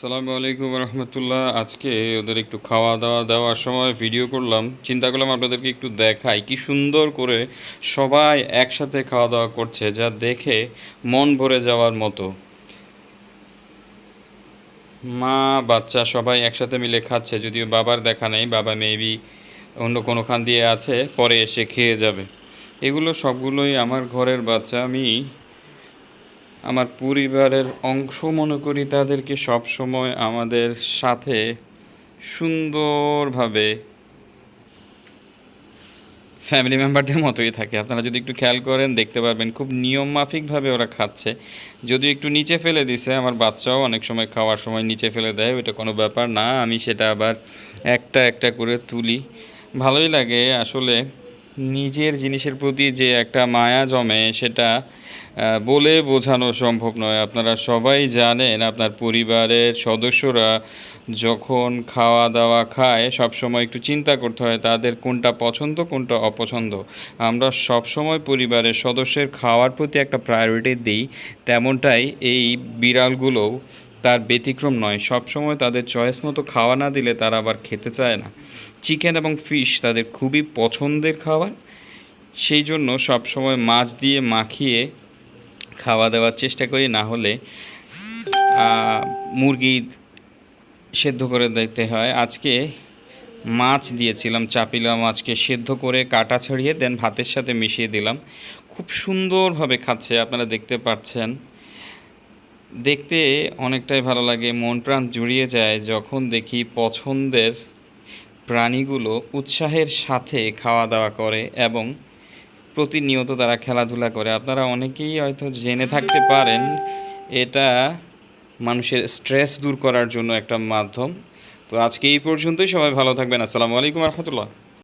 সালামু আলাইকুম রহমতুল্লাহ আজকে ওদের একটু খাওয়া দাওয়া দেওয়ার সময় ভিডিও করলাম। চিন্তা করলাম আপনাদেরকে একটু দেখাই কি সুন্দর করে সবাই একসাথে খাওয়া দাওয়া করছে, যা দেখে মন ভরে যাওয়ার মতো। মা, বাচ্চা সবাই একসাথে মিলে খাচ্ছে, যদিও বাবার দেখা নেই, বাবা মেবি অন্য কোনো খান দিয়ে আছে, পরে এসে খেয়ে যাবে। এগুলো সবগুলোই আমার ঘরের বাচ্চা, আমি আমার পরিবারের অংশ মনে করি তাদেরকে সব সময় আমাদের সাথে সুন্দরভাবে ফ্যামিলি মেম্বারদের মতোই থাকে। আপনারা যদি একটু খেয়াল করেন, দেখতে পারবেন খুব নিয়ম মাফিকভাবে ওরা খাচ্ছে। যদিও একটু নিচে ফেলে দিছে, আমার বাচ্চাও অনেক সময় খাওয়ার সময় নিচে ফেলে দেয় ওটা কোনো ব্যাপার না। আমি সেটা আবার একটা একটা করে তুলি। ভালোই লাগে আসলে। নিজের জিনিসের প্রতি যে একটা মায়া জমে সেটা বলে বোঝানো সম্ভব নয়। আপনারা সবাই জানেন, আপনার পরিবারের সদস্যরা যখন খাওয়া দাওয়া খায় সব সময় একটু চিন্তা করতে হয়, তাদের কোনটা পছন্দ, কোনটা অপছন্দ। আমরা সব সময় পরিবারের সদস্যের খাওয়ার প্রতি একটা প্রায়োরিটি দিই, তেমনটাই এই বিড়ালগুলোও। তার ব্যতিক্রম নয়। সব সময় তাদের চয়েস মতো খাওয়া না দিলে তারা আবার খেতে চায় না। চিকেন এবং ফিশ তাদের খুবই পছন্দের খাবার। সেই জন্য সব সময় মাছ দিয়ে মাখিয়ে খাওয়া দেওয়ার চেষ্টা করি, না হলে মুরগি সেদ্ধ করে দিতে হয়। আজকে মাছ দিয়েছিলাম, চাপিলা মাছকে সেদ্ধ করে কাটা ছাড়িয়ে, দেন ভাতের সাথে মিশিয়ে দিলাম। খুব সুন্দরভাবে খাচ্ছে, আপনারা দেখতে পাচ্ছেন। দেখতে অনেকটাই ভালো লাগে। মন প্রাণ জুড়িয়ে যায় যখন দেখি পছন্দের প্রাণীগুলো উৎসাহের সাথে খাওয়া দাওয়া করে এবং প্রতিনিয়ত তারা খেলাধুলা করে। আপনারা অনেকেই হয়তো জেনে থাকতে পারেন, এটা মানুষের স্ট্রেস দূর করার জন্য একটা মাধ্যম। তো আজকে এই পর্যন্তই। সবাই ভালো থাকবেন। আসসালামু আলাইকুম রহমতুল্লাহ।